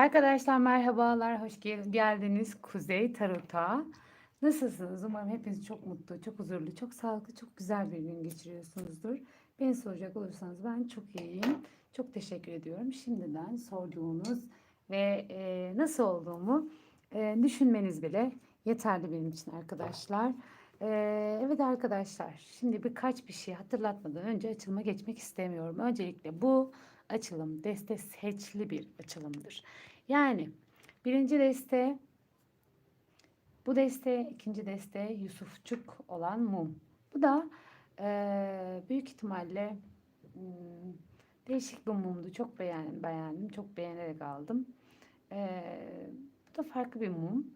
Arkadaşlar merhabalar, hoş gel- geldiniz Kuzey Tarot'a. Nasılsınız? Umarım hepiniz çok mutlu, çok huzurlu, çok sağlıklı, çok güzel bir gün geçiriyorsunuzdur. Beni soracak olursanız ben çok iyiyim. Çok teşekkür ediyorum. Şimdiden sorduğunuz ve e, nasıl olduğumu e, düşünmeniz bile yeterli benim için arkadaşlar. E, evet arkadaşlar, şimdi birkaç bir şey hatırlatmadan önce açılıma geçmek istemiyorum. Öncelikle bu açılım deste seçli bir açılımdır. Yani birinci deste bu deste, ikinci deste Yusufçuk olan mum. Bu da eee, büyük ihtimalle hmm, değişik bir mumdu. Çok beğendim, beğendim. Çok beğenerek aldım. Eee, bu da farklı bir mum.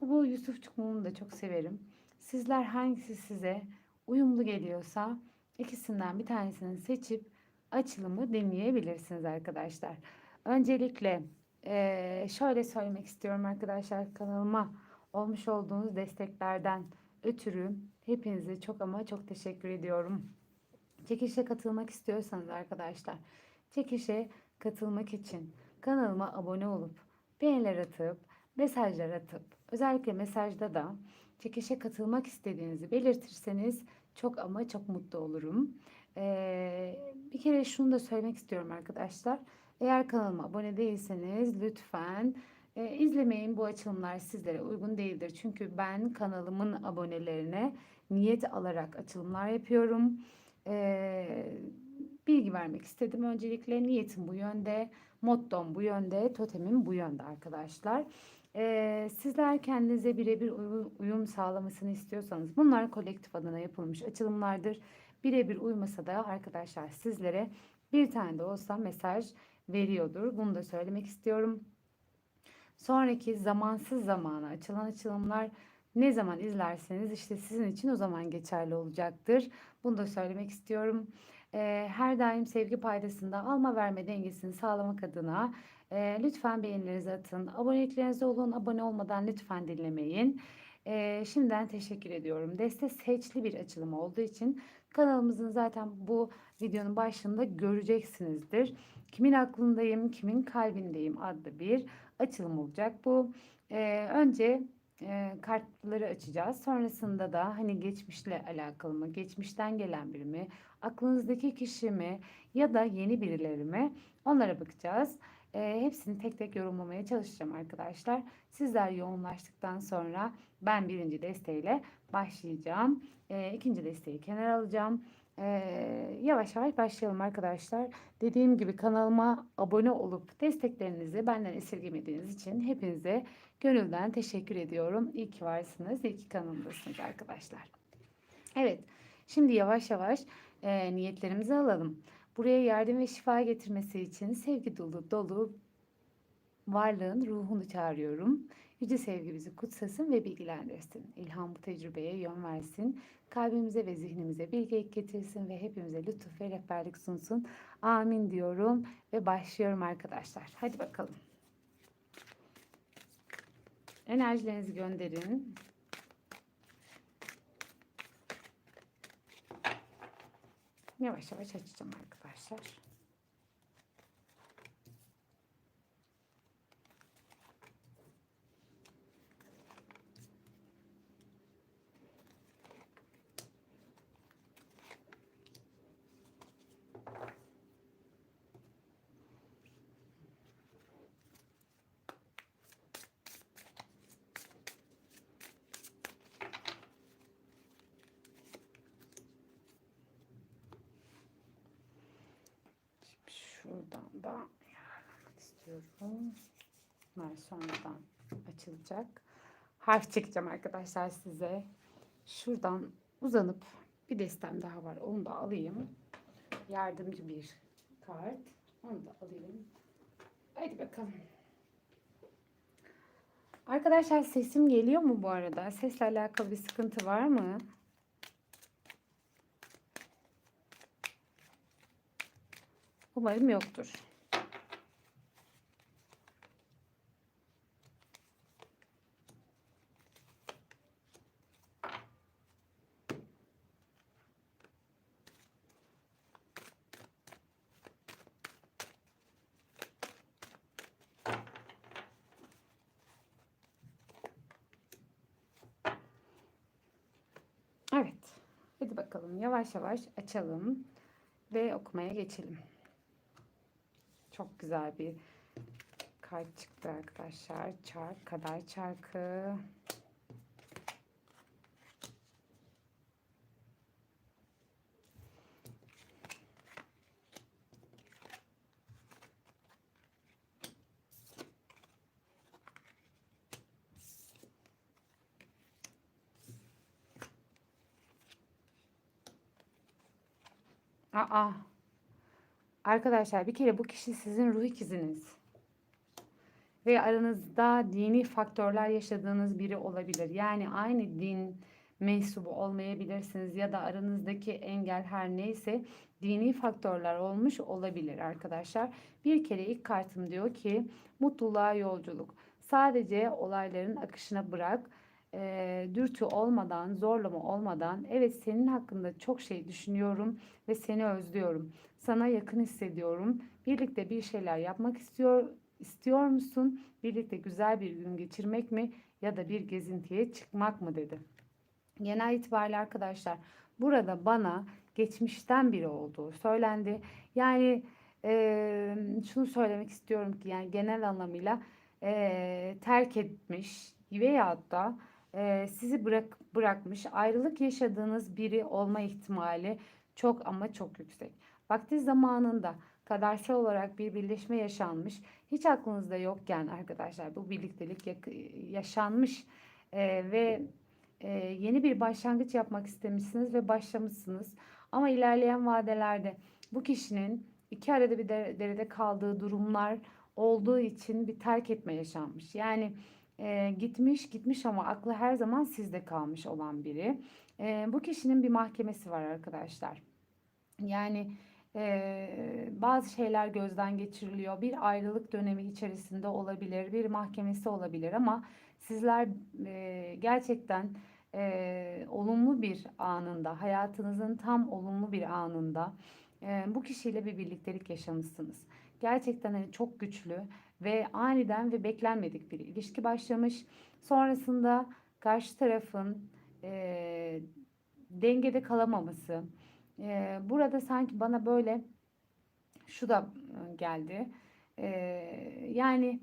Bu, bu Yusufçuk mumunu da çok severim. Sizler hangisi size uyumlu geliyorsa ikisinden bir tanesini seçip açılımı deneyebilirsiniz arkadaşlar. Öncelikle eee, şöyle söylemek istiyorum arkadaşlar kanalıma olmuş olduğunuz desteklerden ötürü hepinize çok ama çok teşekkür ediyorum. Çekişe katılmak istiyorsanız arkadaşlar çekişe katılmak için kanalıma abone olup beğeniler atıp mesajlar atıp özellikle mesajda da çekişe katılmak istediğinizi belirtirseniz çok ama çok mutlu olurum. Ee, bir kere şunu da söylemek istiyorum arkadaşlar. Eğer kanalıma abone değilseniz lütfen e, izlemeyin. Bu açılımlar sizlere uygun değildir. Çünkü ben kanalımın abonelerine niyet alarak açılımlar yapıyorum. Ee, bilgi vermek istedim. Öncelikle niyetim bu yönde, mottom bu yönde, totemim bu yönde arkadaşlar. Ee, sizler kendinize birebir uyu- uyum sağlamasını istiyorsanız bunlar kolektif adına yapılmış açılımlardır. Birebir uymasa da arkadaşlar sizlere bir tane de olsa mesaj veriyordur. Bunu da söylemek istiyorum. Sonraki zamansız zamana açılan açılımlar ne zaman izlerseniz işte sizin için o zaman geçerli olacaktır. Bunu da söylemek istiyorum. Eee, her daim sevgi paydasında alma verme dengesini sağlamak adına eee, lütfen beğenilerinizi atın. Aboneliklerinizi olun. Abone olmadan lütfen dinlemeyin. Eee, şimdiden teşekkür ediyorum. Deste seçli bir açılım olduğu için kanalımızın zaten bu videonun başında göreceksinizdir. Kimin aklındayım, kimin kalbindeyim adlı bir açılım olacak bu. Eee, önce eee, kartları açacağız. Sonrasında da hani geçmişle alakalı mı, geçmişten gelen biri mi, aklınızdaki kişi mi ya da yeni birileri mi onlara bakacağız. Eee, hepsini tek tek yorumlamaya çalışacağım arkadaşlar. Sizler yoğunlaştıktan sonra ben birinci desteğiyle başlayacağım. Eee ikinci desteği kenara alacağım. Eee, yavaş yavaş başlayalım arkadaşlar. Dediğim gibi kanalıma abone olup desteklerinizi benden esirgemediğiniz için hepinize gönülden teşekkür ediyorum. İyi ki varsınız, iyi ki kanalımdasınız arkadaşlar. Evet, şimdi yavaş yavaş e, niyetlerimizi alalım. Buraya yardım ve şifa getirmesi için sevgi dolu dolu varlığın ruhunu çağırıyorum. Yüce sevgi bizi kutsasın ve bilgilendirsin. İlham bu tecrübeye yön versin. Kalbimize ve zihnimize bilgelik getirsin ve hepimize lütuf ve rehberlik sunsun. Amin diyorum ve başlıyorum arkadaşlar. Hadi bakalım. Enerjilerinizi gönderin. Yavaş yavaş açacağım arkadaşlar. Şuradan da ayarlamak istiyorum. Bunlar sonradan açılacak. Harf çekeceğim arkadaşlar size. Şuradan uzanıp bir destem daha var. Onu da alayım. Yardımcı bir kart. Onu da alayım. Haydi bakalım. Arkadaşlar sesim geliyor mu bu arada? Sesle alakalı bir sıkıntı var mı? Umarım yoktur. Evet. Hadi bakalım yavaş yavaş açalım ve okumaya geçelim. Çok güzel bir kart çıktı arkadaşlar. Çark, kader çarkı. Aa. Arkadaşlar bir kere bu kişi sizin ruh ikiziniz. Ve aranızda dini faktörler yaşadığınız biri olabilir. Yani aynı din mensubu olmayabilirsiniz ya da aranızdaki engel her neyse dini faktörler olmuş olabilir arkadaşlar. Bir kere ilk kartım diyor ki mutluluğa yolculuk. Sadece olayların akışına bırak e, dürtü olmadan, zorlama olmadan evet senin hakkında çok şey düşünüyorum ve seni özlüyorum. Sana yakın hissediyorum. Birlikte bir şeyler yapmak istiyor istiyor musun? Birlikte güzel bir gün geçirmek mi ya da bir gezintiye çıkmak mı dedi. Genel itibariyle arkadaşlar burada bana geçmişten biri olduğu söylendi. Yani e, şunu söylemek istiyorum ki yani genel anlamıyla e, terk etmiş veyahut da e, sizi bırak bırakmış ayrılık yaşadığınız biri olma ihtimali çok ama çok yüksek. Vakti zamanında kadersel olarak bir birleşme yaşanmış. Hiç aklınızda yokken arkadaşlar bu birliktelik yaşanmış e, ve e, yeni bir başlangıç yapmak istemişsiniz ve başlamışsınız. Ama ilerleyen vadelerde bu kişinin iki arada bir derede kaldığı durumlar olduğu için bir terk etme yaşanmış. Yani e, gitmiş gitmiş ama aklı her zaman sizde kalmış olan biri. E, bu kişinin bir mahkemesi var arkadaşlar. Yani e, bazı şeyler gözden geçiriliyor. Bir ayrılık dönemi içerisinde olabilir, bir mahkemesi olabilir ama sizler e, gerçekten e, olumlu bir anında, hayatınızın tam olumlu bir anında e, bu kişiyle bir birliktelik yaşamışsınız. Gerçekten hani çok güçlü ve aniden ve beklenmedik bir ilişki başlamış. Sonrasında karşı tarafın e, dengede kalamaması. E, burada sanki bana böyle şu da geldi. E, yani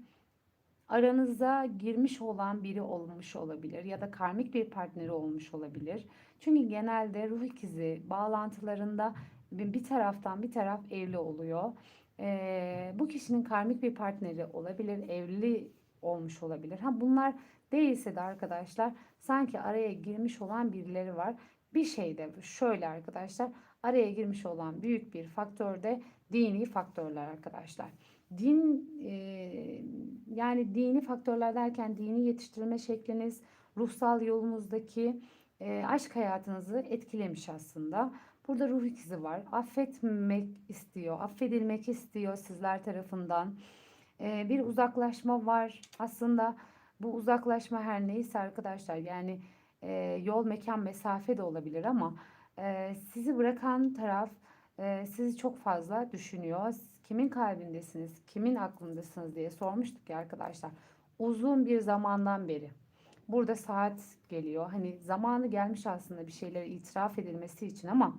aranıza girmiş olan biri olmuş olabilir ya da karmik bir partneri olmuş olabilir. Çünkü genelde ruh ikizi bağlantılarında bir taraftan bir taraf evli oluyor. Ee, bu kişinin karmik bir partneri olabilir, evli olmuş olabilir. Ha bunlar değilse de arkadaşlar sanki araya girmiş olan birileri var. Bir şey de şöyle arkadaşlar araya girmiş olan büyük bir faktör de dini faktörler arkadaşlar. Din e, yani dini faktörler derken dini yetiştirme şekliniz ruhsal yolunuzdaki e, aşk hayatınızı etkilemiş aslında. Burada ruh ikizi var. Affetmek istiyor, affedilmek istiyor sizler tarafından. E, bir uzaklaşma var. Aslında bu uzaklaşma her neyse arkadaşlar yani e, yol, mekan, mesafe de olabilir ama e, sizi bırakan taraf e, sizi çok fazla düşünüyor. Kimin kalbindesiniz, kimin aklındasınız diye sormuştuk ya arkadaşlar. Uzun bir zamandan beri. Burada saat geliyor. Hani zamanı gelmiş aslında bir şeylere itiraf edilmesi için ama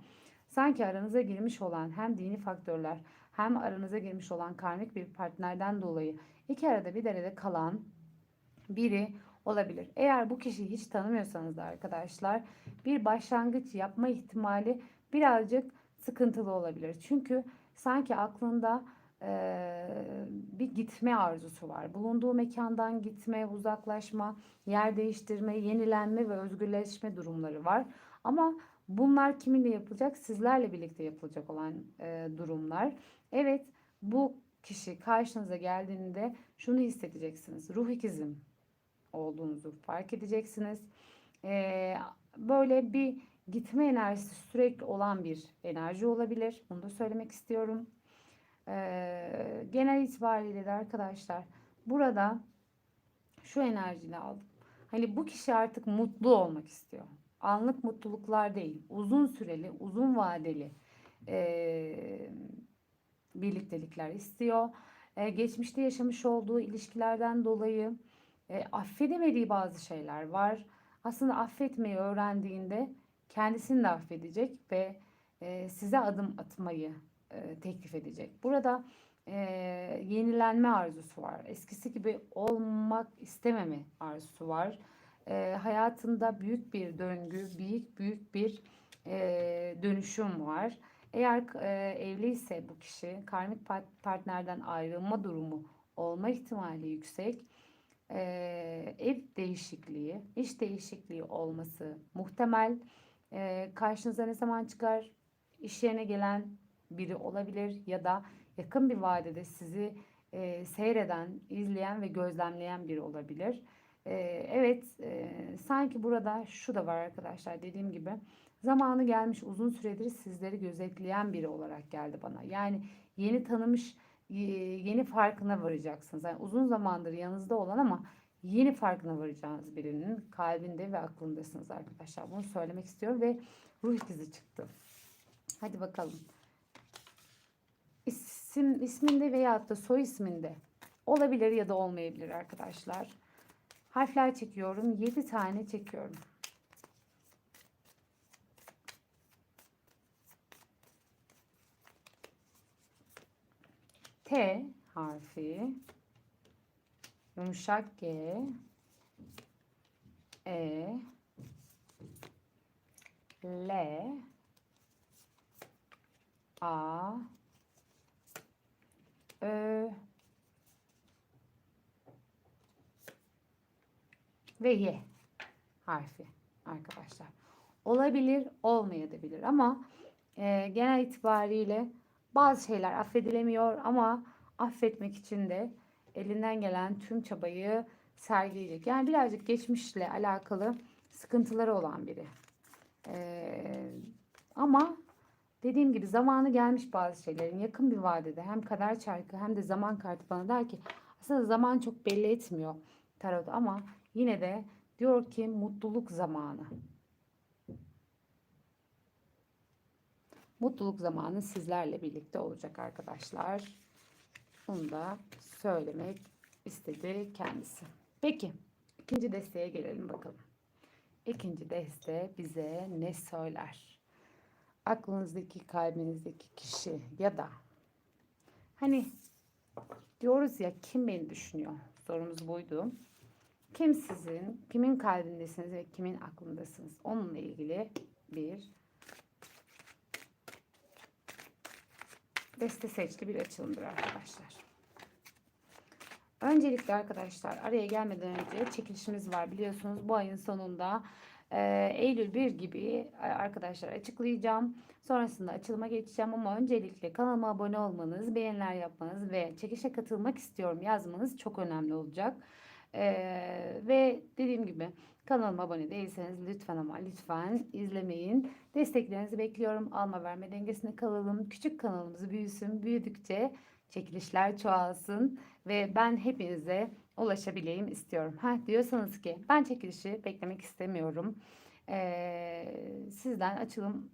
sanki aranıza girmiş olan hem dini faktörler hem aranıza girmiş olan karmik bir partnerden dolayı iki arada bir derede kalan biri olabilir. Eğer bu kişiyi hiç tanımıyorsanız da arkadaşlar bir başlangıç yapma ihtimali birazcık sıkıntılı olabilir. Çünkü sanki aklında e, bir gitme arzusu var. Bulunduğu mekandan gitme, uzaklaşma, yer değiştirme, yenilenme ve özgürleşme durumları var. Ama bunlar kiminle yapılacak? Sizlerle birlikte yapılacak olan e, durumlar. Evet bu kişi karşınıza geldiğinde şunu hissedeceksiniz. Ruh ikizim olduğunuzu fark edeceksiniz. Ee, böyle bir gitme enerjisi sürekli olan bir enerji olabilir. Bunu da söylemek istiyorum. Ee, genel itibariyle de arkadaşlar burada şu enerjiyle aldım. Hani bu kişi artık mutlu olmak istiyor. Anlık mutluluklar değil. Uzun süreli, uzun vadeli e, birliktelikler istiyor. E, geçmişte yaşamış olduğu ilişkilerden dolayı e, affedemediği bazı şeyler var. Aslında affetmeyi öğrendiğinde kendisini de affedecek ve e, size adım atmayı e, teklif edecek. Burada e, yenilenme arzusu var. Eskisi gibi olmak istememe arzusu var. E, hayatında büyük bir döngü, büyük büyük bir e, dönüşüm var. Eğer e, evliyse bu kişi karmik partnerden ayrılma durumu olma ihtimali yüksek. E, ev değişikliği, iş değişikliği olması muhtemel. E, karşınıza ne zaman çıkar? İş yerine gelen biri olabilir ya da yakın bir vadede sizi e, seyreden, izleyen ve gözlemleyen biri olabilir. E, evet, e, sanki burada şu da var arkadaşlar dediğim gibi zamanı gelmiş uzun süredir sizleri gözetleyen biri olarak geldi bana. Yani yeni tanımış, yeni farkına varacaksınız. Yani uzun zamandır yanınızda olan ama yeni farkına varacağınız birinin kalbinde ve aklındasınız arkadaşlar. Bunu söylemek istiyorum ve ruh ikizi çıktı. Hadi bakalım. İsim, isminde veya da soy isminde olabilir ya da olmayabilir arkadaşlar. Harfler çekiyorum. 7 tane çekiyorum. T harfi. Yumuşak G. E. L. A. Ö ve Y harfi arkadaşlar. Olabilir, olmayabilir ama e, genel itibariyle bazı şeyler affedilemiyor ama affetmek için de elinden gelen tüm çabayı sergileyecek. Yani birazcık geçmişle alakalı sıkıntıları olan biri. Ee, ama dediğim gibi zamanı gelmiş bazı şeylerin yakın bir vadede hem kader çarkı hem de zaman kartı bana der ki aslında zaman çok belli etmiyor tarot ama yine de diyor ki mutluluk zamanı. Mutluluk zamanı sizlerle birlikte olacak arkadaşlar. Bunu da söylemek istedi kendisi. Peki ikinci desteğe gelelim bakalım. İkinci deste bize ne söyler? Aklınızdaki, kalbinizdeki kişi ya da hani diyoruz ya kim beni düşünüyor? Sorumuz buydu. Kim sizin, kimin kalbindesiniz ve kimin aklındasınız? Onunla ilgili bir deste seçti bir açılımdır arkadaşlar. Öncelikle arkadaşlar araya gelmeden önce çekilişimiz var biliyorsunuz bu ayın sonunda e, Eylül 1 gibi arkadaşlar açıklayacağım. Sonrasında açılıma geçeceğim ama öncelikle kanalıma abone olmanız, beğeniler yapmanız ve çekişe katılmak istiyorum yazmanız çok önemli olacak. Ee, ve dediğim gibi kanalıma abone değilseniz lütfen ama lütfen izlemeyin. Desteklerinizi bekliyorum. Alma verme dengesine kalalım. Küçük kanalımız büyüsün. Büyüdükçe çekilişler çoğalsın ve ben hepinize ulaşabileyim istiyorum. Ha diyorsanız ki ben çekilişi beklemek istemiyorum. Ee, sizden açılım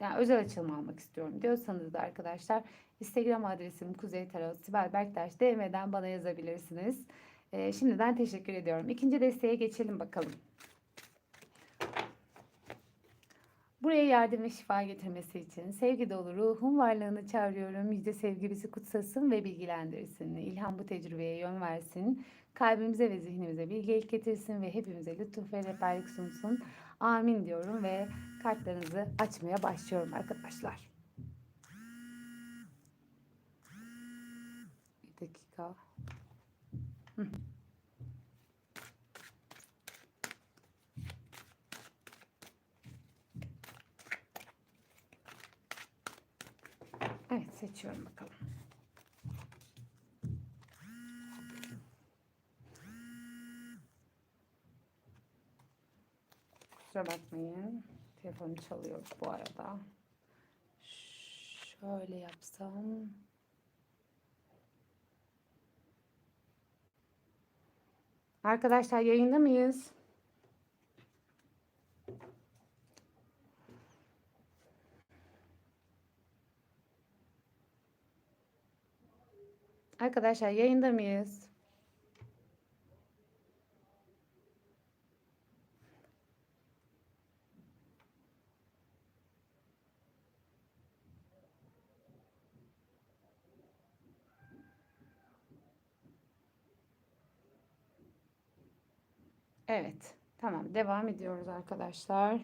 yani özel açılım almak istiyorum diyorsanız da arkadaşlar Instagram adresim Kuzey Tarot Sibel Berktaş DM'den bana yazabilirsiniz. Ee, şimdiden teşekkür ediyorum. İkinci desteğe geçelim bakalım. Buraya yardım ve şifa getirmesi için sevgi dolu ruhun varlığını çağırıyorum. Yüce sevgi bizi kutsasın ve bilgilendirsin. İlham bu tecrübeye yön versin. Kalbimize ve zihnimize bilgelik getirsin ve hepimize lütuf ve rehberlik sunsun. Amin diyorum ve kartlarınızı açmaya başlıyorum arkadaşlar. Bir dakika. Evet seçiyorum bakalım. Kusura bakmayın. Telefonum çalıyor bu arada. Şöyle yapsam. Arkadaşlar yayında mıyız? Arkadaşlar yayında mıyız? Evet. Tamam. Devam ediyoruz arkadaşlar.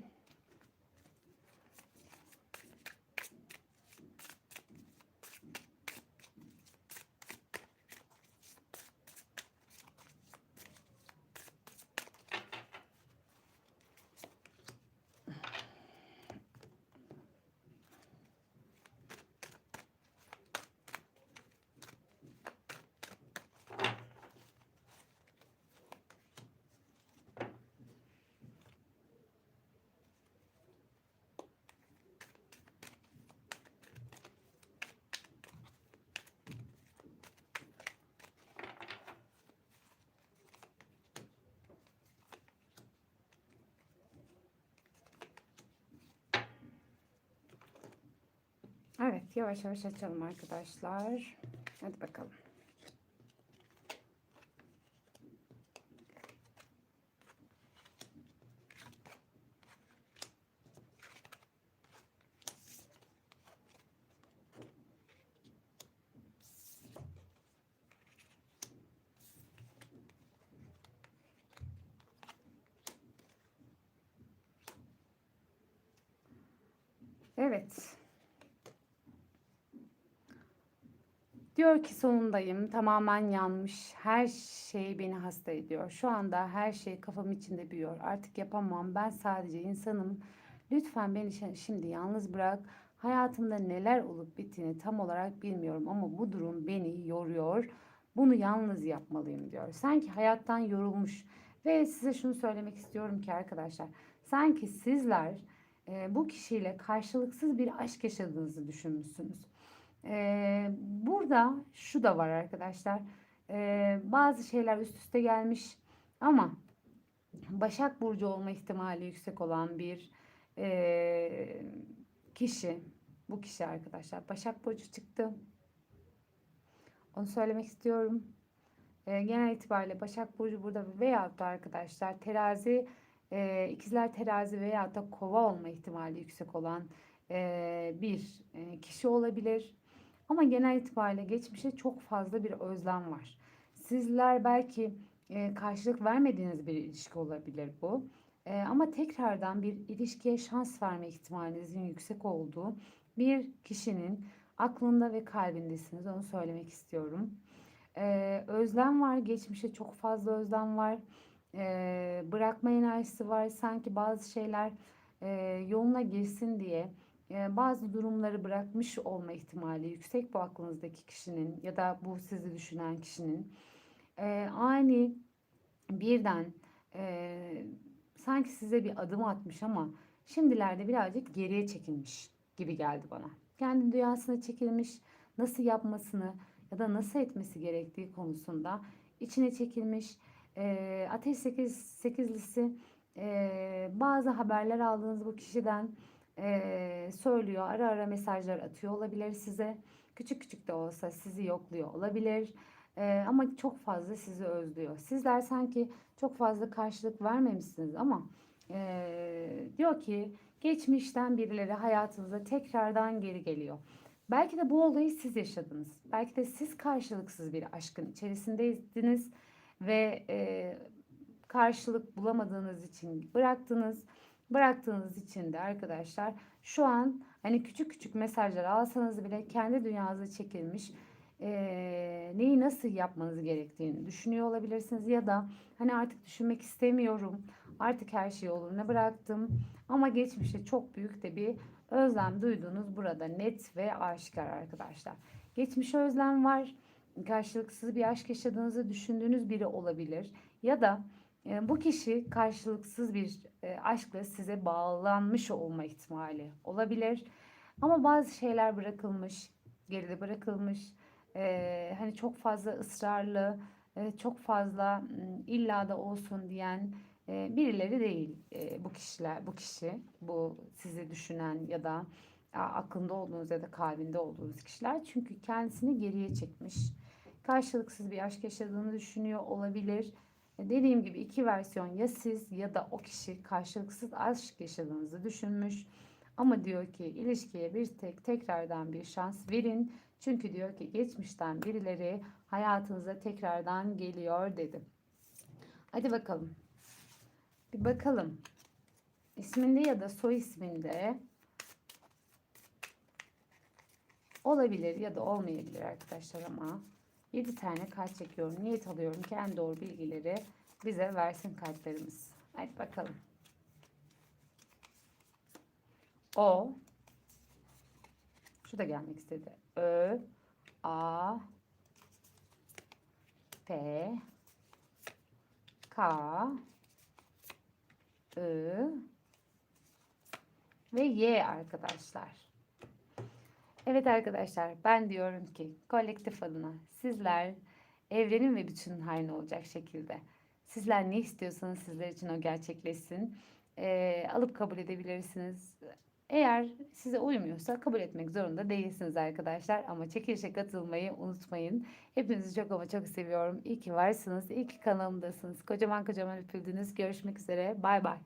Evet, yavaş yavaş açalım arkadaşlar. Hadi bakalım. Evet. Diyor ki sonundayım. Tamamen yanmış. Her şey beni hasta ediyor. Şu anda her şey kafam içinde büyüyor. Artık yapamam. Ben sadece insanım. Lütfen beni şi- şimdi yalnız bırak. Hayatımda neler olup bittiğini tam olarak bilmiyorum ama bu durum beni yoruyor. Bunu yalnız yapmalıyım diyor. Sanki hayattan yorulmuş ve size şunu söylemek istiyorum ki arkadaşlar. Sanki sizler e, bu kişiyle karşılıksız bir aşk yaşadığınızı düşünmüşsünüz. Ee, burada şu da var arkadaşlar. Ee, bazı şeyler üst üste gelmiş ama Başak Burcu olma ihtimali yüksek olan bir ee, kişi. Bu kişi arkadaşlar. Başak Burcu çıktı. Onu söylemek istiyorum. Ee, genel itibariyle Başak Burcu burada veyahut da arkadaşlar terazi e, ikizler terazi veyahut da kova olma ihtimali yüksek olan e, bir e, kişi olabilir. Ama genel itibariyle geçmişe çok fazla bir özlem var. Sizler belki e, karşılık vermediğiniz bir ilişki olabilir bu. E, ama tekrardan bir ilişkiye şans verme ihtimalinizin yüksek olduğu bir kişinin aklında ve kalbindesiniz. Onu söylemek istiyorum. E, özlem var. Geçmişe çok fazla özlem var. E, bırakma enerjisi var. Sanki bazı şeyler e, yoluna girsin diye bazı durumları bırakmış olma ihtimali yüksek bu aklınızdaki kişinin ya da bu sizi düşünen kişinin e, ani birden e, sanki size bir adım atmış ama şimdilerde birazcık geriye çekilmiş gibi geldi bana. Kendi dünyasına çekilmiş, nasıl yapmasını ya da nasıl etmesi gerektiği konusunda içine çekilmiş. E, Ateş 8, 8'lisi e, bazı haberler aldığınız bu kişiden e, söylüyor. Ara ara mesajlar atıyor olabilir size. Küçük küçük de olsa sizi yokluyor olabilir. E, ama çok fazla sizi özlüyor. Sizler sanki çok fazla karşılık vermemişsiniz ama e, diyor ki geçmişten birileri hayatınıza tekrardan geri geliyor. Belki de bu olayı siz yaşadınız. Belki de siz karşılıksız bir aşkın içerisindeydiniz ve e, karşılık bulamadığınız için bıraktınız bıraktığınız için de arkadaşlar şu an hani küçük küçük mesajlar alsanız bile kendi dünyanıza çekilmiş e, neyi nasıl yapmanız gerektiğini düşünüyor olabilirsiniz. Ya da hani artık düşünmek istemiyorum artık her şeyi yoluna bıraktım. Ama geçmişte çok büyük de bir özlem duyduğunuz burada net ve aşikar arkadaşlar. Geçmiş özlem var karşılıksız bir aşk yaşadığınızı düşündüğünüz biri olabilir. Ya da bu kişi karşılıksız bir e, aşkla size bağlanmış olma ihtimali olabilir. Ama bazı şeyler bırakılmış, geride bırakılmış. E, hani çok fazla ısrarlı, çok fazla illa da olsun diyen birileri değil bu kişiler, bu kişi, bu sizi düşünen ya da aklında olduğunuz ya da kalbinde olduğunuz kişiler. Çünkü kendisini geriye çekmiş. Karşılıksız bir aşk yaşadığını düşünüyor olabilir Dediğim gibi iki versiyon ya siz ya da o kişi karşılıksız aşk yaşadığınızı düşünmüş. Ama diyor ki ilişkiye bir tek tekrardan bir şans verin. Çünkü diyor ki geçmişten birileri hayatınıza tekrardan geliyor dedi. Hadi bakalım. Bir bakalım. İsminde ya da soy isminde olabilir ya da olmayabilir arkadaşlar ama 7 tane kart çekiyorum. Niyet alıyorum ki en doğru bilgileri bize versin kartlarımız. Hadi bakalım. O şu da gelmek istedi. Ö A P K I ve Y arkadaşlar. Evet arkadaşlar ben diyorum ki kolektif adına sizler evrenin ve bütünün haline olacak şekilde sizler ne istiyorsanız sizler için o gerçekleşsin. Ee, alıp kabul edebilirsiniz. Eğer size uymuyorsa kabul etmek zorunda değilsiniz arkadaşlar. Ama çekilişe katılmayı unutmayın. Hepinizi çok ama çok seviyorum. İyi ki varsınız. İyi ki kanalımdasınız. Kocaman kocaman öpüldünüz. Görüşmek üzere. Bay bay.